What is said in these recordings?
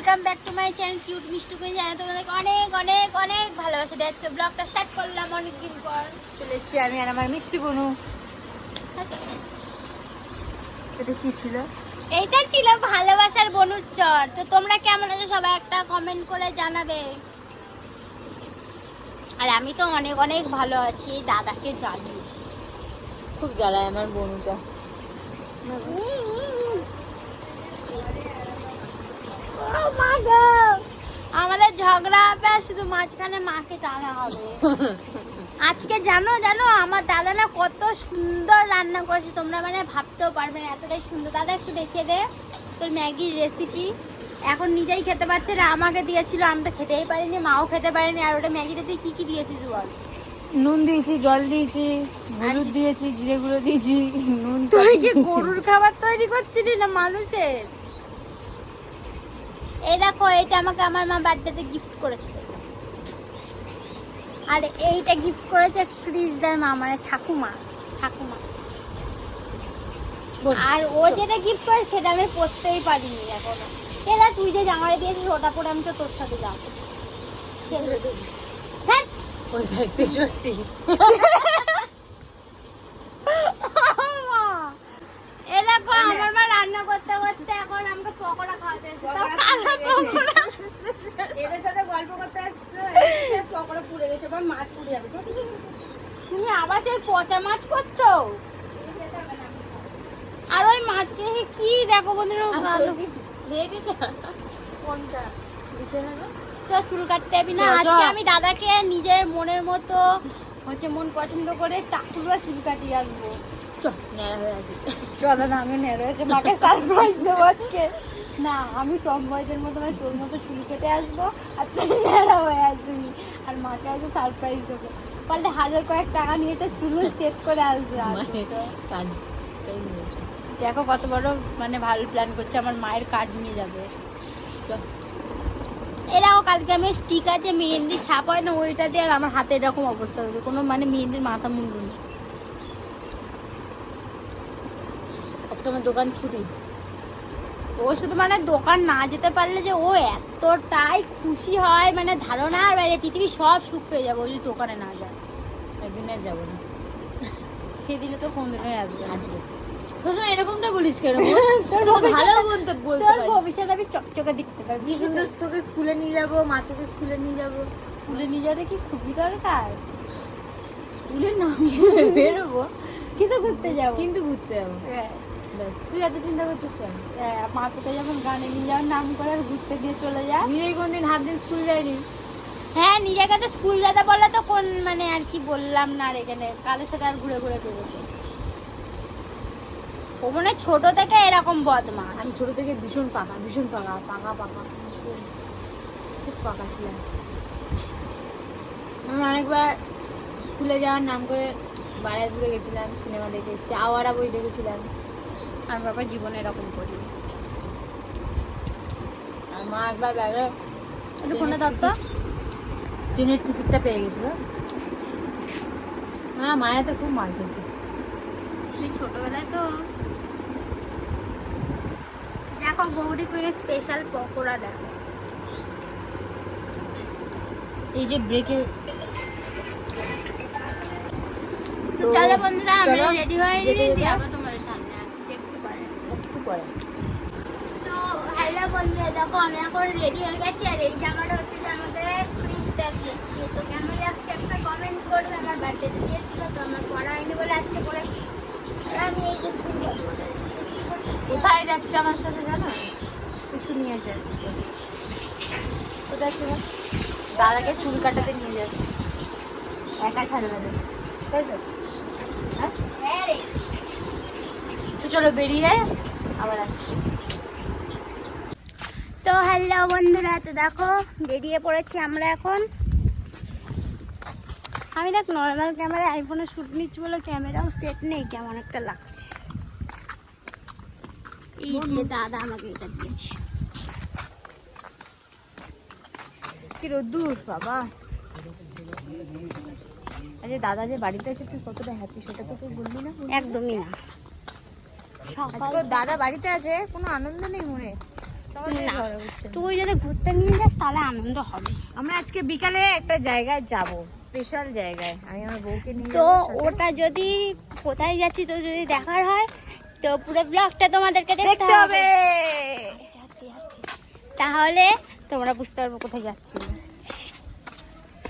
Welcome back to my channel cute Mishtu queen জানাই তোমাদের অনেক অনেক অনেক ভালোবাসা দেখতে ব্লগটা স্টার্ট করলাম অনেকদিন পর। চলে এসছি আমি আর আমার মিষ্টি বনু এটা কি ছিল? এইটা ছিল ভালোবাসার বনুচর তো তোমরা কেমন আছো সবাই একটা কমেন্ট করে জানাবে। আর আমি তো অনেক অনেক ভালো আছি দাদাকে জানি। খুব জ্বালায় আমার বনুটা ও মা গো! আমাদের ঝগড়া হবে আর শুধু মাঝখানে মাকে টানা হবে। আজকে জানো জানো আমার দাদা না কত সুন্দর রান্না করেছে। তোমরা মানে ভাবতেও পারবে না এতটাই সুন্দর। দাদা একটু দেখিয়ে দে তোর ম্যাগির রেসিপি এখন নিজেই খেতে পারছে না আমাকে দিয়েছিল আমি তো খেতেই পারিনি মাও খেতে পারিনি। আর ওটা ম্যাগিতে তুই কি কি দিয়েছিস বল? নুন দিয়েছি জল দিয়েছি হলুদ দিয়েছি জিরে গুঁড়ো দিয়েছি নুন তুই কি গরুর খাবার তৈরি করছিলি না মানুষের? এই দেখো এটা আমাকে আমার মা বার্থডেতে গিফট করেছিল। আর এইটা গিফট করেছে ক্রিসদার মা মানে ঠাকুমা ঠাকুমা। আর ও যেটা গিফট করে সেটা আমি পড়তেই পারিনি এখনও। সেটা তুই যে জামাটা দিয়েছিস ওটা পরে আমি তো তোর সাথে যাব। হ্যাঁ ওই দেখতে সত্যি এ দেখো আমার মা রান্না করতে করতে এখন আমাকে পকোড়া খাওয়াতে এসেছে। তাও কালো পকোড়া। এদের সাথে গল্প করতে আসতো এদের পকোড়া পুড়ে গেছে বা মাছ পুড়ে যাবে তো তুমি আবার সেই পচা মাছ করছ? আর ওই মাছকে দেখে কি দেখো বন্ধুরা কালো কোনটা? চ চুল কাটতে যাবি না। আজকে আমি দাদাকে নিজের মনের মতো হচ্ছে মন পছন্দ করে টাকুরা চুল কাটিয়ে আসব ন্যাড়া আছে চলো না আমি নেড়ে এসে মাকে সারপ্রাইজ দেবো আজকে। না আমি টম বয়দের মতো মানে তোর মতো চুল কেটে আসব আর তুই নেড়া হয়ে আসবি। আর মাকে আজকে সারপ্রাইজ দেবো। পারলে হাজার কয়েক টাকা নিয়ে তো চুল স্টেপ করে আসবে মানে দেখো কত বড় মানে ভালো প্ল্যান করছে আমার মায়ের কার্ড নিয়ে যাবে। এরাও কালকে আমি স্টিক আছে মেহেন্দি ছাপ হয় না ওইটা দিয়ে আর আমার হাতে এরকম অবস্থা হয়েছে। কোনো মানে মেহেন্দির মাথা মুন্ডু নেই। আজকে আমার দোকান ছুটি। ও শুধু মানে দোকান না যেতে পারলে যে ও এতটাই খুশি হয় মানে ধারণার বাইরে পৃথিবী সব সুখ পেয়ে যাবে যদি দোকানে না যায়। একদিন আর যাব না। সেদিনে তো কোনদিনই আসবে আসবে আসব। সবসময় এরকমটা বলিস কেন? তোর ভালো বলতে বলতে তোর ভবিষ্যৎ আমি চকচকে দেখতে পাবি। কি সুন্দর। তোকে স্কুলে নিয়ে যাব মা তোকে স্কুলে নিয়ে যাব। স্কুলে নিয়ে যাওয়াটা কি খুবই দরকার? স্কুলের নাম বেরোবো। কিন্তু ঘুরতে যাব। কিন্তু ঘুরতে যাব। হ্যাঁ, তুই এত চিন্তা করছিস কেন? হ্যাঁ, মা তোকে যখন গানে নিয়ে যাওয়ার নাম করে আর ঘুরতে দিয়ে চলে যা। নিজেই কোনদিন হাফ দিন স্কুল যায়নি? হ্যাঁ নিজেকে তো স্কুল যেতে বললে তো কোন মানে আর কি বললাম না আর এখানে। কালের সাথে আর ঘুরে ঘুরে বেরোতো ও মনে ছোট থেকে এরকম বদমাস আমি ছোট থেকে ভীষণ পাকা ভীষণ পাকা পাকা পাকা ভীষণ খুব পাকা ছিলাম। আমি অনেকবার স্কুলে যাওয়ার নাম করে বারাজপুরে গেছিলাম সিনেমা দেখে এসেছি আওয়ারা বই দেখেছিলাম। আর বাবা জীবনে এরকম করি আর মা একবার ব্যাগে একটু ফোনে দত্ত? ট্রেনের টিকিটটা পেয়ে গেছিল। হ্যাঁ মায়ের তো খুব মার খেয়েছে। ছোটবেলায় তো দেখো গৌরী কুইনের স্পেশাল পকোড়া দেখো। এই যে ব্রেকের তো চলো বন্ধুরা আমরা রেডি হয়ে যেতে নিয়ে আবার তোমাদের সামনে আসছি একটু পরে। একটু পরে। তো হ্যালো বন্ধুরা দেখো আমি এখন রেডি হয়ে গেছি আর এই জামাটা হচ্ছে যে আমাদের ফ্রিজটা তো কেমন লাগছে একটা কমেন্ট করবে? আমার বার্থডেতে দিয়েছিল, তো আমার পড়া হয়নি বলে আজকে পড়েছি। আমি এই যে চুল কোথায় যাচ্ছে আমার সাথে জানো? কিছু নিয়ে যাচ্ছে। কোথায় ছিল? দাদাকে চুল কাটাতে নিয়ে যাচ্ছে। একা ছাড়বে না। তাই তো? হ্যাঁ? হ্যাঁ চলো বেরিয়ে আবার আসি তো হ্যালো বন্ধুরা, তো দেখো, বেরিয়ে পড়েছি আমরা এখন। আমি দেখ নর্মাল ক্যামেরা আইফোনে শ্যুট নিচ্ছি বলে ক্যামেরাও সেট নেই কেমন একটা লাগছে। এই যে দাদা আমাকে এটা দিয়েছে। কি রোদ্দুর বাবা। আরে দাদা যে বাড়িতে আছে তুই কতটা হ্যাপি সেটা তোকে বললি না? একদমই না। আজকে দাদা বাড়িতে আছে কোনো আনন্দ নেই মনে? না। তুই যদি ঘুরতে নিয়ে যাস তাহলে আনন্দ হবে। আমরা আজকে বিকালে একটা জায়গায় যাব স্পেশাল জায়গায়। আমি আমার বউকে নিয়ে তো ওটা যদি কোথায় যাচ্ছি তো যদি দেখার হয় তো পুরো ব্লগটা তোমাদেরকে দেখতে হবে। তাহলে তোমরা বুঝতে পারব কোথায় যাচ্ছি।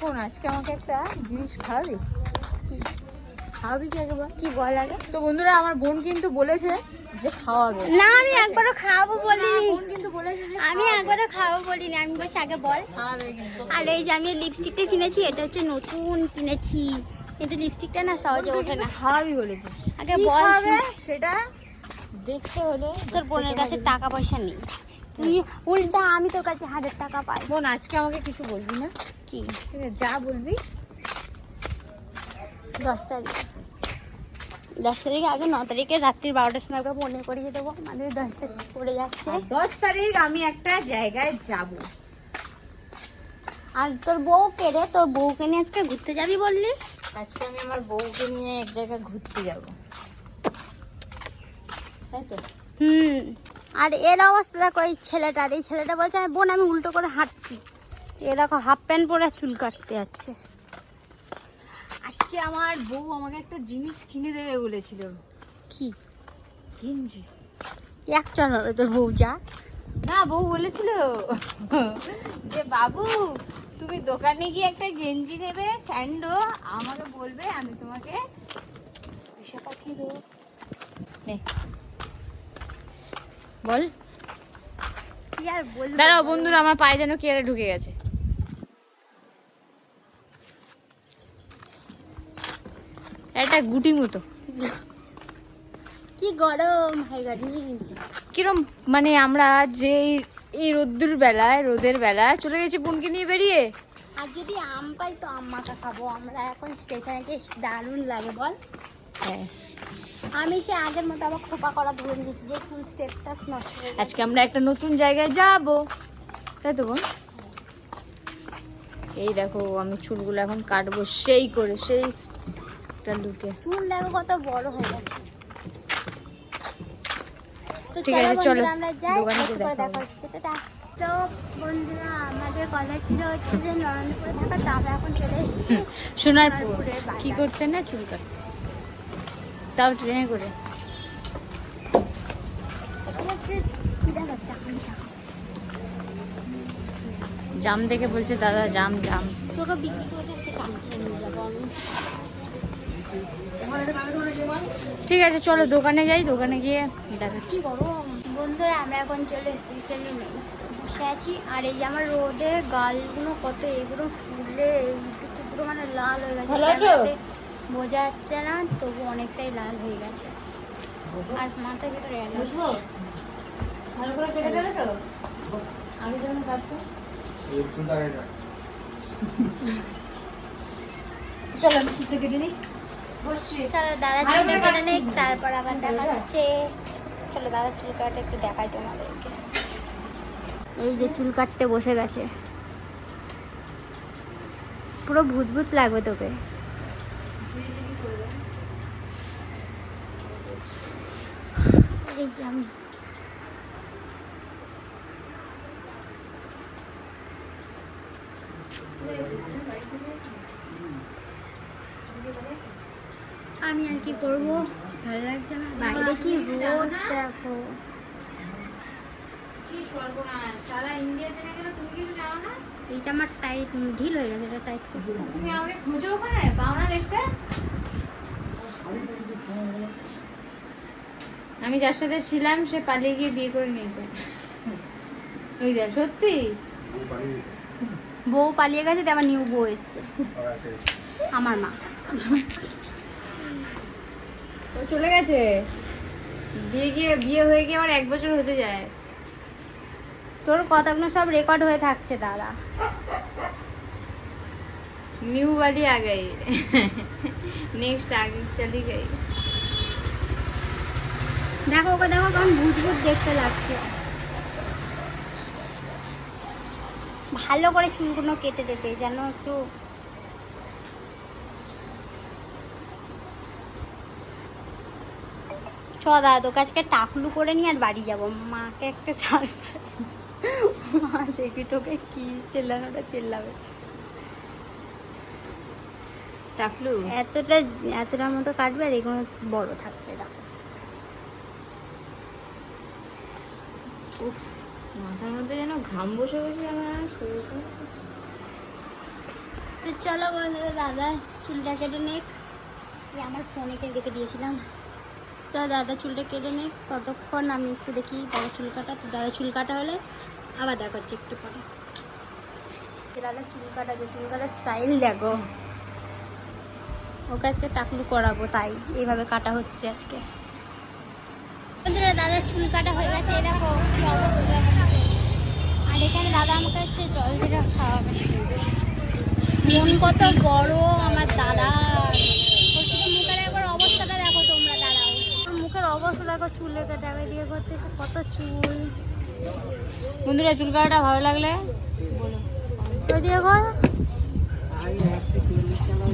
কোন আজকে আমাকে একটা জিনিস খাওয়াবি? খাওয়াবি কি আগে বল কি বল আগে? তো বন্ধুরা আমার বোন কিন্তু বলেছে যে খাওয়াবে। না আমি একবারও খাওয়াবো বলিনি। বোন কিন্তু বলেছে যে আমি একবারও খাওয়াবো বলিনি আমি বলছি আগে বল। খাওয়াবে কিন্তু। আর এই যে আমি লিপস্টিকটা কিনেছি এটা হচ্ছে নতুন কিনেছি। কিন্তু লিপস্টিকটা না সহজে ওঠে না। খাওয়াবি বলেছিস। আগে বল সেটা দেখতে হলে তোর বোনের কাছে টাকা পয়সা নেই। তুই উল্টা আমি তোর কাছে হাজার টাকা পাই। বোন আজকে আমাকে কিছু বলবি না? কি? যা বলবি। দশ তারিখ দশ তারিখ আগে ন তারিখে রাত্রির বারোটার সময় করে মনে করিয়ে দেবো মানে দশ তারিখ পড়ে যাচ্ছে। দশ তারিখ আমি একটা জায়গায় যাব। আর তোর বউকে রে তোর বউকে নিয়ে আজকে ঘুরতে যাবি বললি? আজকে আমি আমার বউকে নিয়ে এক জায়গায় ঘুরতে যাব। তাই তো? হুম। আর এর অবস্থা দেখো এই ছেলেটার এই ছেলেটা বলছে আমি বোন আমি উল্টো করে হাঁটছি। এ দেখো হাফ প্যান্ট পরে চুল কাটতে যাচ্ছে। আজকে আমার বউ আমাকে একটা জিনিস কিনে দেবে বলেছিল। কি? গেঞ্জি। এক চল তোর বউ যা। না বউ বলেছিল যে বাবু তুমি দোকানে গিয়ে একটা গেঞ্জি নেবে স্যান্ডো। আমাকে বলবে আমি তোমাকে পয়সা পাঠিয়ে দেবো। নে। বল। দাঁড়াও বন্ধুরা আমার পায়ে যেন কেড়ে ঢুকে গেছে। একটা গুটি মতো। কি গরম কিরম মানে আমরা যে এই- রোদ্দুর বেলায় রোদের বেলায় চলে গেছি বোনকে নিয়ে বেরিয়ে। আর যদি আম পাই তো আম মাখা খাব। আমরা এখন স্টেশনে গিয়ে দারুণ লাগে বল। হ্যাঁ। আমি সে আগের মতো আবার খোপা করা ধরে নিয়েছি যে চুল স্টেপটা নষ্ট আজকে আমরা একটা নতুন জায়গায় যাব। তাই তো বোন? এই দেখো আমি চুলগুলো এখন কাটবো সেই করে সেই একটা লুকে। চুল দেখো কত বড় হয়ে গেছে। ঠিক আছে, চলো। দোকানে গিয়ে দেখা হচ্ছে টাটা। তো বন্ধুরা আমাদের কথা ছিল হচ্ছে যে নরেন্দ্রপুরে থাকা তো আমরা এখন চলে এসেছি সোনারপুর। কি করতে না চুল তাও ট্রেনে করে। জাম দেখে বলছে দাদা জাম জাম। তোকে বিক্রি করে ঠিক আছে চলো দোকানে যাই দোকানে গিয়ে দেখাচ্ছি। কি গরম? বন্ধুরা আমরা এখন চলে এসেছি সেলুনে। বসে আছি আর এই যে আমার রোদে গালগুলো কত এগুলো ফুলে এইটুকু পুরো মানে লাল হয়ে গেছে। ভালো আছো? বোঝা যাচ্ছে না তবু অনেকটাই লাল হয়ে গেছে। আর মাথার ভিতরে অ্যালার্জি। ভালো করে কেটে গেলে তো? আগে যেমন কাটতো। চলো আমি চুলটা কেটে নিই। চলো দাদা চুল কেটে নেই তারপর আবার দেখা? হচ্ছে চলো দাদা চুল কাটে একটু দেখাই তোমাদেরকে। এই যে চুল কাটতে বসে গেছে। পুরো ভূত ভূত লাগবে তোকে। এই যে আমি। আমি আর কি করব? ভালো লাগছে না? বাইরে কি রোদ দেখো। কি সর্বনাশ। সারা ইন্ডিয়া জেনে গেলে তুমি কিছু জানো না? এইটা আমার টাইট ঢিল হয়ে গেছে এটা টাইট করব তুমি আমাকে খুঁজো ওখানে? পাও না দেখতে? আমি যার সাথে ছিলাম সে পালিয়ে গিয়ে বিয়ে করে নিয়েছে। ওই দেখ সত্যি? বউ পালিয়ে গেছে। তো আবার নিউ বউ এসছে। আমার মা। চলে গেছে বিয়ে গিয়ে বিয়ে হয়ে গিয়ে আমার এক বছর হতে যায় তোর কথাগুলো সব রেকর্ড হয়ে থাকছে দাদা न्यू वाली आ गई नेक्स्ट आगे चली गई দেখো ওকে দেখো কেমন ভূত ভূত দেখতে লাগছে ভালো করে চুলগুলো কেটে দেবে যেন একটু সদা তো কাজকে টাকলু করে নিয়ে আর বাড়ি যাব। মাকে একটা সারপ্রাইজ মা দেখি তোকে কি চেল্লানোটা চেল্লাবে। টাকলু? এতটা এতটার মতো কাটবে আর এগুলো বড় থাকবে দেখো। উফ, মাথার মধ্যে যেন ঘাম বসে বসে আমার শরীরটা তো চলো বন্ধুরা দাদা চুলটা কেটে নেক। আমার ফোনে কে রেখে দিয়েছিলাম। তো দাদা চুলটা কেটে নেক, ততক্ষণ আমি একটু দেখি দাদা চুল কাটা, তো দাদা চুল কাটা হলে আবার দেখাচ্ছি একটু পরে। দাদা চুল কাটা যে, চুল কাটার স্টাইল দেখো। ওকে আজকে টাকলু করাবো, তাই এইভাবে কাটা হচ্ছে আজকে। বন্ধুরা, দাদার চুল কাটা হয়ে গেছে, এই দেখো দেখো। আর এখানে দাদা আমাকে হচ্ছে জল খাওয়াবে। মন কত বড় আমার দাদা মুখের একবার অবস্থাটা দেখো তোমরা দাঁড়াও ওর মুখের অবস্থা দেখো চুলে কাটাবে দিয়ে করতে কত চুল। বন্ধুরা চুল কাটাটা ভালো লাগলে বলো। ওই দিয়ে কর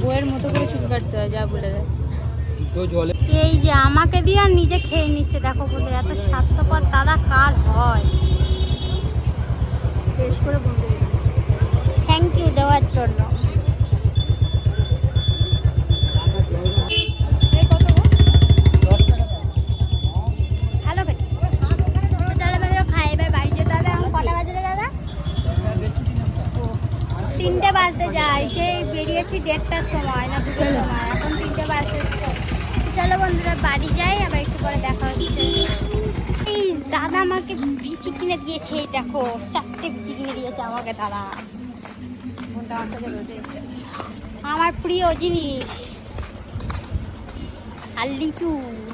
বইয়ের মতো করে চুল কাটতে হয় যা বলে দেয় এই যে আমাকে দিয়ে আর নিজে খেয়ে নিচ্ছে দেখো বলে এত স্বার্থপর দাদা কার হয়? শেষ করে বলতে থ্যাংক ইউ দেওয়ার জন্য। সেই দেড়টার সময় না দুটোর সময়। এখন তিনটে বাজতে চলো বন্ধুরা বাড়ি যাই আবার একটু পরে দেখা হচ্ছে। এই দাদা আমাকে বিচি কিনে দিয়েছে এই দেখো চারটে বিচি কিনে দিয়েছে আমাকে দাদা। ফোনটা আমার সাথে রোজে আমার প্রিয় জিনিস। আর লিচু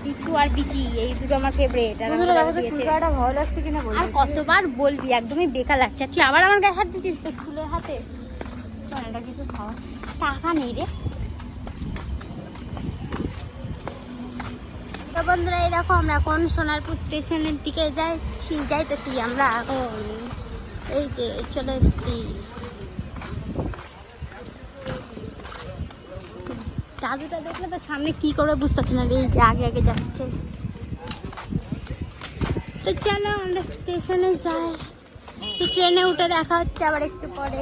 লিচু আর বিচি এই দুটো আমার ফেভারিট আর ভালো লাগছে কিনা আর কতবার বলবি একদমই বেকার লাগছে। তুই আবার আমার গায়ে হাত দিচ্ছিস তো চুলের হাতে? এটা কিছু খাওয়া। টাকা নেই রে। তো বন্ধুরা, এই দেখো আমরা এখন সোনারপুর স্টেশনের দিকে যাইছি যাইতেছি আমরা। এখন এই যে চলে এসেছি। দাদুটা দেখলে তো সামনে কি করে বুঝতে পারছি না এই যে আগে আগে যাচ্ছে। তো চলো আমরা স্টেশনে যাই। ট্রেনে উঠে দেখা হচ্ছে আবার একটু পরে।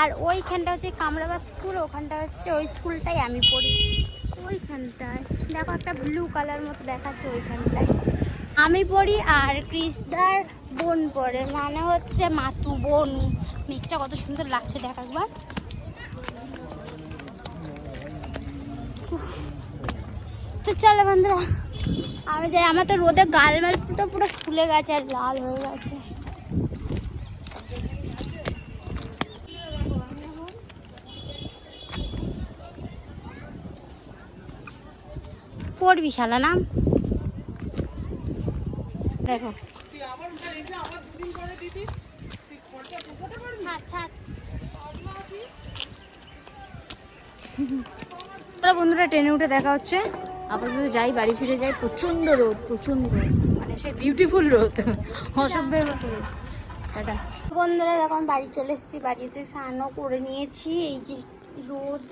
আর ওইখানটা হচ্ছে কামরাবাদ স্কুল, ওখানটা হচ্ছে ওই স্কুলটাই আমি পড়ি। ওইখানটায়। দেখো একটা ব্লু কালার মতো দেখাচ্ছে ওইখানটায়। আমি পড়ি আর কৃষ্ণার বোন পড়ে মানে হচ্ছে মাতু বোন। মেঘটা কত সুন্দর লাগছে দেখ একবার। তো চলো বন্ধুরা, আমি যাই। আমার তো রোদে গাল মাল তো পুরো ফুলে গেছে আর লাল হয়ে গেছে। পড়বি শালা নাম। দেখো। বন্ধুরা ট্রেনে উঠে দেখা হচ্ছে। আপাতত যাই বাড়ি ফিরে যাই। প্রচণ্ড রোদ প্রচণ্ড মানে সে বিউটিফুল রোদ। অসভ্যের মতো রোদ। বন্ধুরা দেখো আমি বাড়ি চলে এসেছি। বাড়ি এসে স্নানও করে নিয়েছি। এই যে রোদ।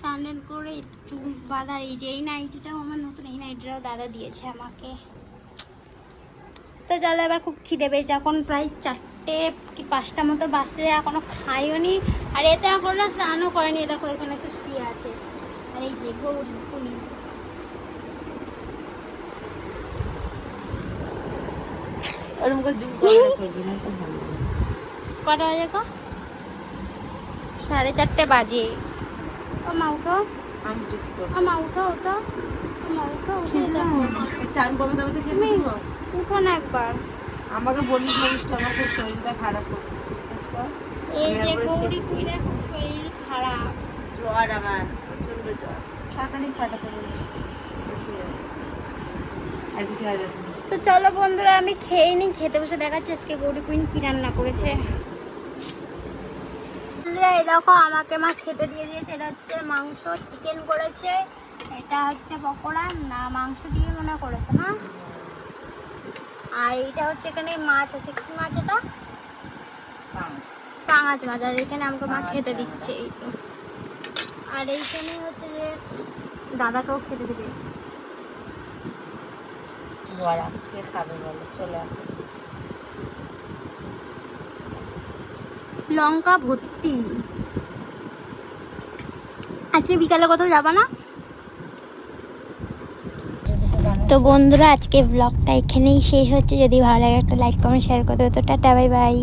স্নান করে চুল বাঁধার এই যে এই নাইটিটাও আমার নতুন এই নাইটিটাও দাদা দিয়েছে আমাকে। তো চলো এবার খুব খিদে পেয়েছে এখন প্রায় চারটে কি পাঁচটা মতো বাঁচতে যায় এখনও খাইও নি। আর এতে এখনও স্নানও করেনি দেখো এখানে এসে শুয়ে আছে। আর এই যে গৌরী কুনি। কটা বাজে গো সাড়ে চারটে বাজে। ও মা উঠো আমি উঠো উঠো ও মা উঠো উঠে দেখো চান করবে তবে তো খেতে তুমি উঠো না একবার। আমাকে বলিস বলিস তো আমার খুব শরীরটা খারাপ করছে বিশ্বাস কর। এই আমি যে গৌরী কুইনের খুব শরীর খারাপ। জ্বর আমার প্রচণ্ড জ্বর। সাঁতারিক পাঠাতে বলছি ঠিক আছে। আর কিছু হয়ে যাচ্ছে তো চলো বন্ধুরা আমি খেয়ে নি খেতে বসে দেখাচ্ছি আজকে গৌরী কুইন কি রান্না করেছে। বন্ধুরা এই দেখো আমাকে মা খেতে দিয়ে দিয়েছে। এটা হচ্ছে মাংস চিকেন করেছে। এটা হচ্ছে পকোড়া। না মাংস দিয়ে মনে করেছে না আর এইটা হচ্ছে এখানে মাছ আছে। কি মাছ এটা? পাঙাশ। মাছ। আর এখানে আমাকে মা খেতে দিচ্ছে এই তো। আর এইখানে হচ্ছে যে দাদাকেও খেতে দেবে। খাবে বলো চলে আসো। লঙ্কা ভর্তি। আজকে বিকালে কোথাও যাবা না? তো বন্ধুরা, আজকে ব্লগটা এখানেই শেষ হচ্ছে। যদি ভালো লাগে একটা লাইক কমেন্ট শেয়ার করে দেবে তো টাটা বাই বাই